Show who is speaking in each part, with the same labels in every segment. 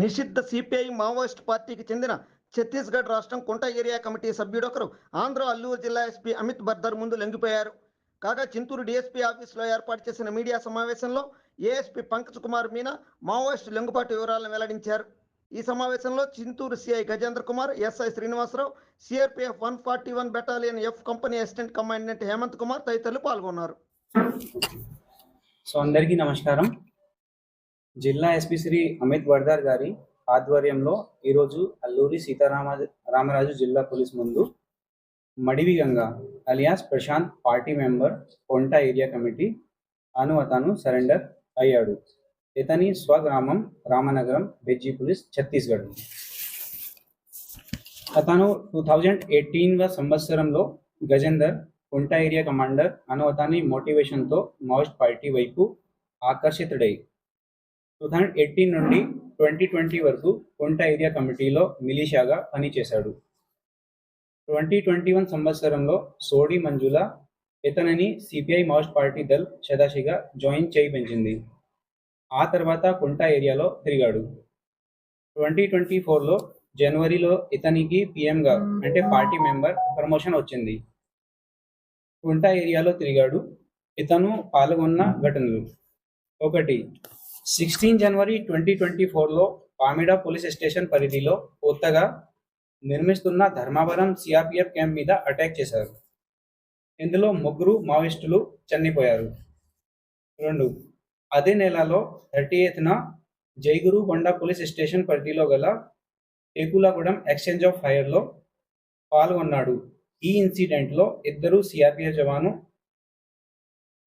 Speaker 1: నిషిద్ధ CPI Maoist పార్టీకి చెందిన ఛత్తీస్గఢ్ రాష్ట్రం కుంట ఏరియా కమిటీ సభ్యుడొకరు ఆంధ్ర అల్లూరు జిల్లా ఎస్పీ అమిత్ బర్దర్ ముందు లొంగిపోయారు. కాగా చింతూరు డీఎస్పీ ఆఫీసులో ఏర్పాటు చేసిన మీడియా సమావేశంలో ఏఎస్పీ పంకజ్ కుమార్ మీనా మావోయిస్ట్ లొంగుబాటు వివరాలను వెల్లడించారు. ఈ సమావేశంలో Chinturu CI Gajendra Kumar SI Srinivasarao CRPF one forty one battalion F company assistant commandant Hemanth Kumar తదితరులు పాల్గొన్నారు.
Speaker 2: సో అందరికీ నమస్కారం. జిల్లా ఎస్పీ శ్రీ అమిత్ వర్దార్ గారి ఆధ్వర్యంలో ఈరోజు అల్లూరి సీతారామ రామరాజు జిల్లా పోలీస్ ముందు Madivi Ganga alias Prashanth party member Konta area committee అను అతను సరెండర్ అయ్యాడు. ఇతని స్వగ్రామం రామనగరం బెజ్జీ పోలీస్ ఛత్తీస్గఢ్. అతను టూ థౌజండ్ ఎయిటీన్వ సంవత్సరంలో గజేందర్ కుంట ఏరియా కమాండర్ అను అతని మోటివేషన్తో మౌస్ట్ పార్టీ వైపు ఆకర్షితుడై టూ థౌజండ్ ఎయిటీన్ నుండి ట్వంటీ ట్వంటీ వరకు కొంట ఏరియా కమిటీలో మిలీషాగా పనిచేశాడు. ట్వంటీ ట్వంటీ వన్ సంవత్సరంలో సోడి మంజుల ఇతనిని సిపిఐ మాస్ట్ పార్టీ దల్ సదాశిగా జాయిన్ చేయి పెంచింది. ఆ తర్వాత కుంటా ఏరియాలో తిరిగాడు. ట్వంటీ ట్వంటీ ఫోర్లో జనవరిలో ఇతనికి పిఎంగా అంటే పార్టీ మెంబర్ ప్రమోషన్ వచ్చింది. కుంట ఏరియాలో తిరిగాడు. ఇతను పాల్గొన్న ఘటనలు. ఒకటి సిక్స్టీన్ జనవరి ట్వంటీ ట్వంటీ ఫోర్లో పామిడా పోలీస్ స్టేషన్ పరిధిలో కొత్తగా నిర్మిస్తున్న ధర్మవరం సిఆర్పిఎఫ్ క్యాంప్ మీద అటాక్ చేశారు. ఇందులో ముగ్గురు మావోయిస్టులు చనిపోయారు. రెండు అదే నెలలో థర్టీ ఎయిత్న జైగురు కొండ పోలీస్ స్టేషన్ పరిధిలో గల టేకులాగూడెం ఎక్స్చేంజ్ ఆఫ్ ఫైర్లో పాల్గొన్నాడు. ఈ ఇన్సిడెంట్లో ఇద్దరు సిఆర్పిఎఫ్ జవాను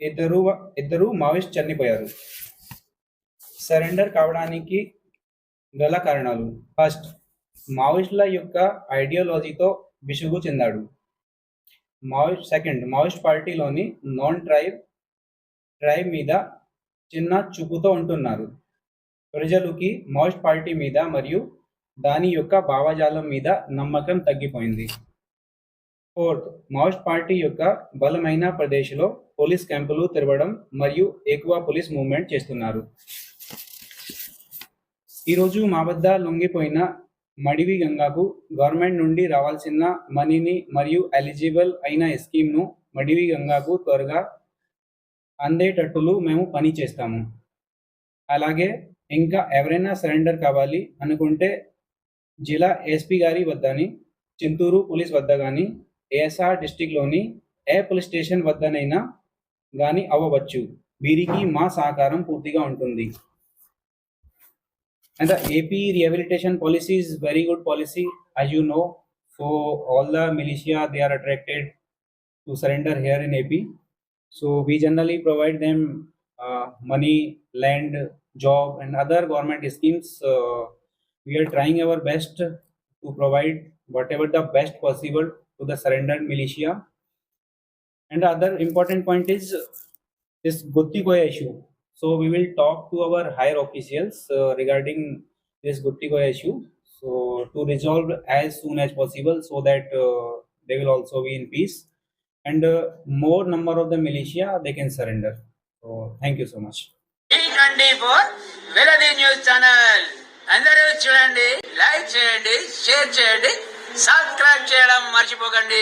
Speaker 2: ఇద్దరు ఇద్దరు మావోయిస్ట్ చనిపోయారు. సరెండర్ కావడానికి గల కారణాలు. ఫస్ట్ మావోయిస్టుల యొక్క ఐడియాలజీతో విసుగు చెందాడు. మావోయిస్ట్ సెకండ్ మావోయిస్ట్ పార్టీలోని నాన్ ట్రైబ్ ట్రైబ్ మీద చిన్న చూపుతో ఉంటున్నారు. ప్రజలకి మావోయిస్ట్ పార్టీ మీద మరియు దాని యొక్క భావజాలం మీద నమ్మకం తగ్గిపోయింది. ఫోర్త్ మావోయిస్ట్ పార్టీ యొక్క బలమైన ప్రదేశ్లో పోలీస్ క్యాంపులు తెరవడం మరియు ఎక్కువ పోలీస్ మూవ్మెంట్ చేస్తున్నారు. ఈరోజు మా వద్ద లొంగిపోయిన మడివి గంగాకు గవర్నమెంట్ నుండి రావాల్సిన మనీని మరియు ఎలిజిబుల్ అయిన స్కీమ్ను మడివి గంగాకు త్వరగా అందేటట్టులు మేము పని చేస్తాము. అలాగే ఇంకా ఎవరైనా సరెండర్ కావాలి అనుకుంటే జిల్లా ఎస్పీ గారి వద్దని చింతూరు పోలీస్ వద్ద కానీ ఏఎస్ఆర్ డిస్టిక్లోని ఏ పోలీస్ స్టేషన్ వద్దనైనా కానీ అవ్వవచ్చు. వీరికి మా సహకారం పూర్తిగా ఉంటుంది. And the AP rehabilitation policy is very good policy, as you know. So all the militia they are attracted to surrender here in AP. So we generally provide them uh, money, land, job, and other government schemes. Uh, we are trying our best to provide whatever the best possible to the surrendered militia. And the other important point is this Guttikoya issue. So we will talk to our higher officials uh, regarding this Guttikoya issue. So to resolve as soon as possible so that uh, they will also be in peace and uh, more number of the militia they can surrender. So thank you so much.
Speaker 3: T twenty four వెలది news channel అందరూ చూడండి like చేయండి share చేయండి subscribe చేయడం మర్చిపోకండి